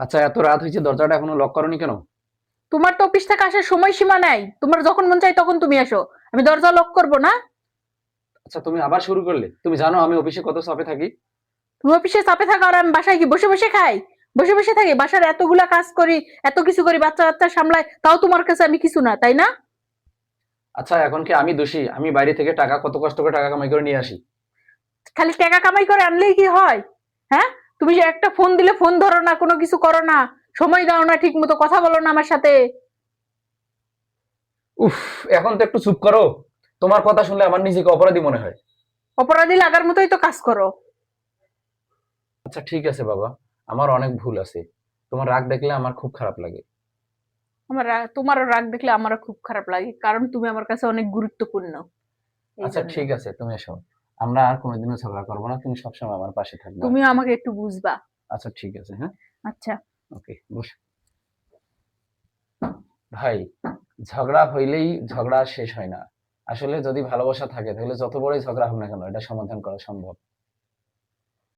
আচ্ছা এত রাত হয়েছে দরজাটা এখনও লক করনি কেন? তোমার তো অফিস থেকে আসার সময়সীমা নাই। তোমার যখন মন চাই তখন তুমি আসো। আমি দরজা লক করব না? আচ্ছা তুমি আবার শুরু করলে। তুমি জানো আমি অফিসে কত চাপে থাকি? তুমি অফিসে চাপে থাকো আর আমি বাসায় কি বসে বসে খাই? বসে বসে থাকি বাসার এতগুলা কাজ করি এত কিছু করি বাচ্চা বাচ্চা সামলাই তাও তোমার কাছে আমি কিছু না তাই না? আচ্ছা এখন কি আমি দোষী? আমি বাইরে থেকে টাকা কত কষ্ট করে টাকা কামাই করে নিয়ে আসি? খালি টাকা কামাই করে আনলেই কি হয়? হ্যাঁ? তুমি যে একটা ফোন দিলে ফোন ধরো না কোনো কিছু করো না সময় দাও না ঠিক মতো কথা বলো না আমার সাথে। উফ এখন তো একটু চুপ করো। তোমার কথা শুনলে আমার নিজেকে অপরাধী মনে হয়। অপরাধী লাগার মতোই তো কাজ করো। আচ্ছা ঠিক আছে বাবা। আমার অনেক ভুল আছে। তোমার রাগ দেখলে আমার খুব খারাপ লাগে। আমার রা- তোমারও রাগ দেখলে আমারও খুব খারাপ লাগে কারণ তুমি আমার কাছে অনেক গুরুত্বপূর্ণ। এই আচ্ছা জন্য। ঠিক আছে তুমি এসো। আমরা আর কোনোদিনও ঝগড়া করব না তুমি সবসময় আমার পাশে থাকবে। তুমি আমাকে একটু বুঝবা। আচ্ছা ঠিক আছে হ্যাঁ? আচ্ছা। ওকে বস। ভাই ঝগড়া হইলেই ঝগড়া শেষ হয় না। আসলে যদি ভালোবাসা থাকে তাহলে যত বড়ই ঝগড়া হোক না কেন এটা সমাধান করা সম্ভব।